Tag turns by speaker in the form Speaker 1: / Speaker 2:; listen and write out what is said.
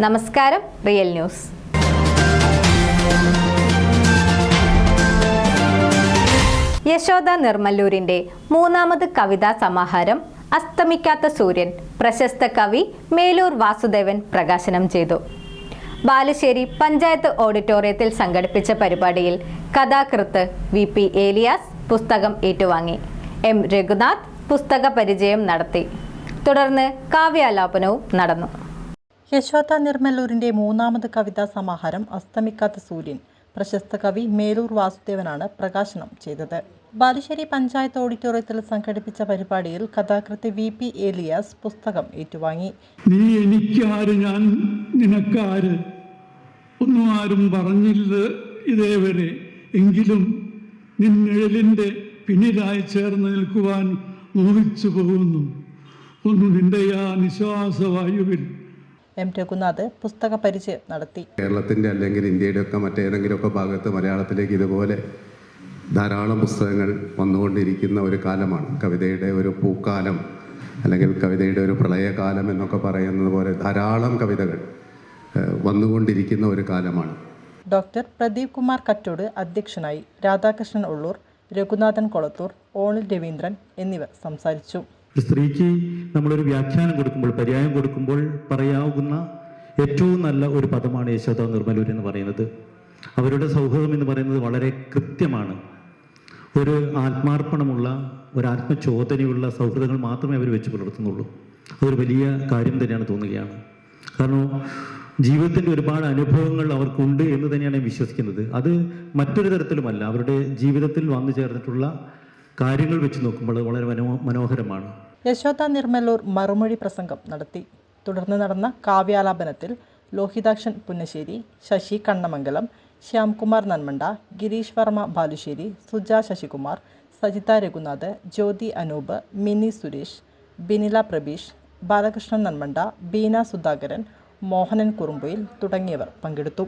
Speaker 1: നമസ്കാരം real news. Yashoda നിർമ്മല്ലൂരിന്റെ മൂന്നാമത് കവിതാ സമാഹാരം അസ്തമിക്കാത്ത സൂര്യൻ പ്രശസ്ത കവി മേലൂർ വാസുദേവൻ പ്രകാശനം ചെയ്തു. ബാലുശ്ശേരി പഞ്ചായത്ത് ഓഡിറ്റോറിയത്തിൽ സംഘടിപ്പിച്ച പരിപാടിയിൽ കഥാകൃത്ത് വി പി ഏലിയാസ് പുസ്തകം ഏറ്റുവാങ്ങി. എം രഘുനാഥ് പുസ്തക പരിചയം നടത്തി. തുടർന്ന് കാവ്യാലാപനവും നടന്നു.
Speaker 2: യശോദ നിർമ്മലൂരിന്റെ മൂന്നാമത് കവിതാ സമാഹാരം അസ്തമിക്കാത്ത സൂര്യൻ. പ്രശസ്ത കവി മേലൂർ വാസുദേവനാണ് പ്രകാശനം ചെയ്തത്. ബാലുശ്ശേരി പഞ്ചായത്ത് ഓഡിറ്റോറിയത്തിൽ സംഘടിപ്പിച്ച പരിപാടിയിൽ കഥാകൃത്ത് വി പി ഏലിയാസ് പുസ്തകം ഏറ്റുവാങ്ങി.
Speaker 3: നീ എനിക്കാര് ഞാൻ നിനക്കാര് ഒന്നും ആരും പറഞ്ഞില്ല ഇതേവരെ. എങ്കിലും നിന്നിഴലിന്റെ പിന്നിലായി ചേർന്ന് നിൽക്കുവാൻ മോഹിച്ചു പോകുന്നു ഒന്ന് നിന്റെ ആ നിശ്വാസവായുവിൽ
Speaker 2: എം. രഘുനാഥ് പുസ്തക പരിചയം നടത്തി.
Speaker 4: കേരളത്തിന്റെ അല്ലെങ്കിൽ ഇന്ത്യയുടെ ഒക്കെ മറ്റേതെങ്കിലുമൊക്കെ ഭാഗത്ത് മലയാളത്തിലേക്ക് ഇതുപോലെ ധാരാളം പുസ്തകങ്ങൾ വന്നുകൊണ്ടിരിക്കുന്ന ഒരു കാലമാണ്. കവിതയുടെ ഒരു പൂക്കാലം അല്ലെങ്കിൽ കവിതയുടെ ഒരു പ്രളയകാലം എന്നൊക്കെ പറയുന്നത് പോലെ ധാരാളം കവിതകൾ വന്നുകൊണ്ടിരിക്കുന്ന ഒരു കാലമാണ്.
Speaker 2: ഡോക്ടർ പ്രദീപ് കുമാർ കറ്റോട് അധ്യക്ഷനായി രാധാകൃഷ്ണൻ ഉള്ളൂർ രഘുനാഥൻ കൊളത്തൂർ ഓണിൽ രവീന്ദ്രൻ എന്നിവർ സംസാരിച്ചു.
Speaker 5: സ്ത്രീക്ക് നമ്മളൊരു വ്യാഖ്യാനം കൊടുക്കുമ്പോൾ പര്യായം കൊടുക്കുമ്പോൾ പറയാവുന്ന ഏറ്റവും നല്ല ഒരു പദമാണ് യശോദ നിർമ്മലൂർ എന്ന് പറയുന്നത്. അവരുടെ സൗഹൃദം എന്ന് പറയുന്നത് വളരെ കൃത്യമാണ്. ഒരു ആത്മാർപ്പണമുള്ള ഒരു ആത്മചോദനയുള്ള സൗഹൃദങ്ങൾ മാത്രമേ അവർ വെച്ച് പുലർത്തുന്നുള്ളൂ. അതൊരു വലിയ കാര്യം തന്നെയാണ് തോന്നുകയാണ്. കാരണം ജീവിതത്തിന്റെ ഒരുപാട് അനുഭവങ്ങൾ അവർക്കുണ്ട് എന്ന് തന്നെയാണ് ഞാൻ വിശ്വസിക്കുന്നത്. അത് മറ്റൊരു തരത്തിലുമല്ല. അവരുടെ ജീവിതത്തിൽ വന്നു ചേർന്നിട്ടുള്ള കാര്യങ്ങൾ വെച്ച് നോക്കുമ്പോൾ വളരെ മനോ മനോഹരമാണ്.
Speaker 2: യശോദ നിർമ്മലൂർ മറുമൊഴി പ്രസംഗം നടത്തി. തുടർന്ന് നടന്ന കാവ്യാലാപനത്തിൽ ലോഹിതാക്ഷൻ പുന്നശ്ശേരി ശശി കണ്ണമംഗലം ശ്യാംകുമാർ നന്മണ്ട ഗിരീഷ് വർമ്മ ബാലുശ്ശേരി സുജ ശശികുമാർ സജിത രഘുനാഥ് ജ്യോതി അനൂപ് മിനി സുരേഷ് ബിനില പ്രബീഷ് ബാലകൃഷ്ണൻ നന്മണ്ട ബീന സുധാകരൻ മോഹനൻ കുറുമ്പൊയിൽ തുടങ്ങിയവർ പങ്കെടുത്തു.